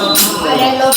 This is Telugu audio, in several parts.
Para los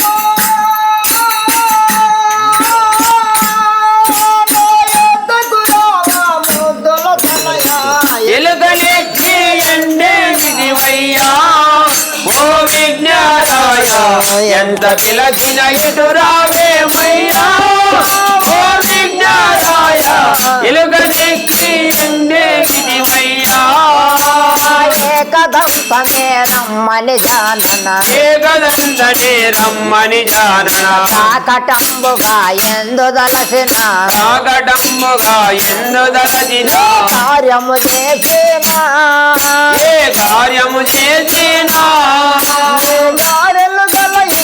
పిలచిన ఎదురావేమయ్యా ఓ విజ్ఞానాయ ఎలుగలెత్తి ఎండే విధివయ్యా ఏకదంతమే రమ్మని జానన. ఏకదంతనే రమ్మని జానన. కాకటంబుగా ఎందుదలసిన కాకటమ్ముగా ఎందు దలచిన కార్యము చేసిన? ఏ కార్యము చేసినా?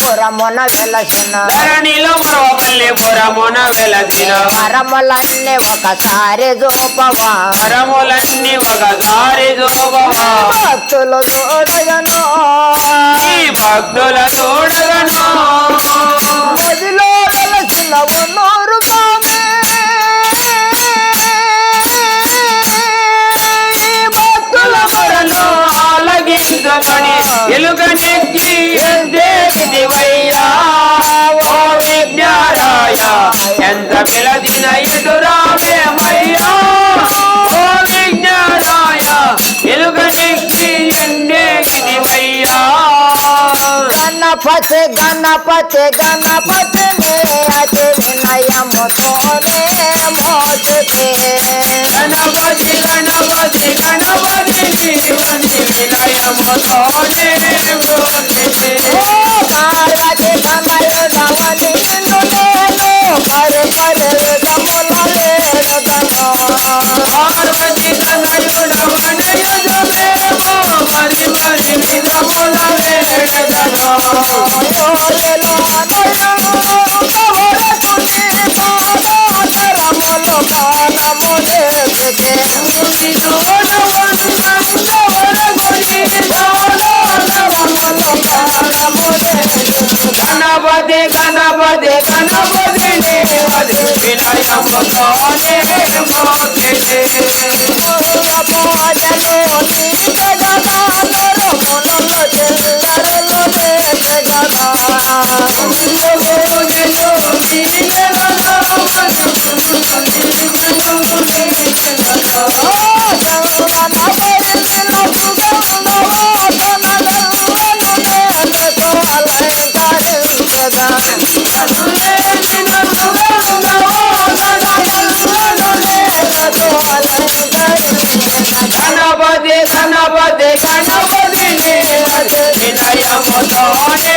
పురమున వెలసిన ధరణిలో మరవపల్లి పురమున వెలసిన వరములన్నీ ఒకసారి చూపవా. వరములన్నీ ఒకసారి చూపవా. భక్తులు చూడగను. ఈ భక్తుల చూడగను. మదిలో వెలసిన ఉన్నోరు కామే. ఈ భక్తుల మొరను ఆలగించమని ఎలుగనెక్కి পাতে গানা পাতে মেয়ে আছে মিনাইয়া মতনে মজতে গানা পাতে গানা পাতে গানা পাতে জীবনে মিনাইয়া মতনে মজতে ও কার বাজে গানা রে গাওয়ালি ননে ও কার గణపతి గణపతి గణపతి దేవతి గణపతి గణపతి గణపతి నిలయముతోనే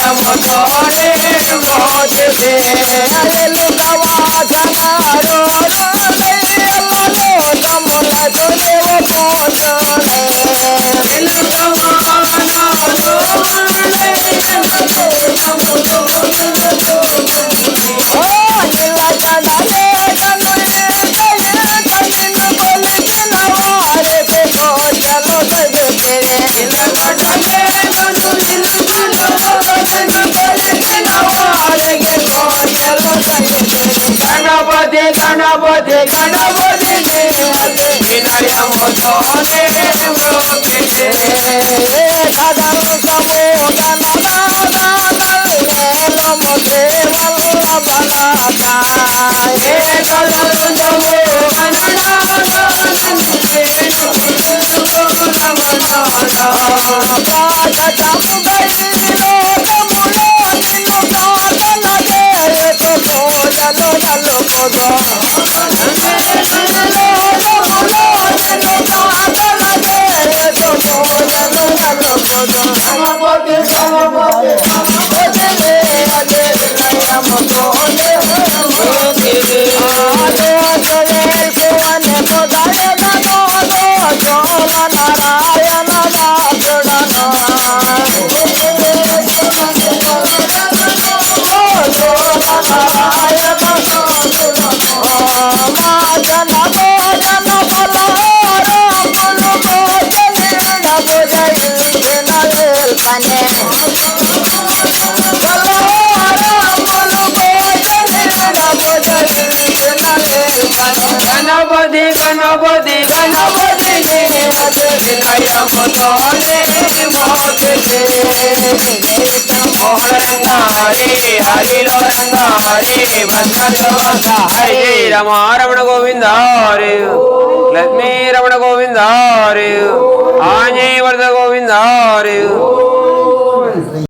వినయముతోనే మోక్షితే గణపతి గణపతి గణపతి వినయముతోనే హరి రమ రమణ గోవింద హరి లక్ష్మీ రమణ గోవింద హరి ఆంజనేయ వరద గోవింద హరి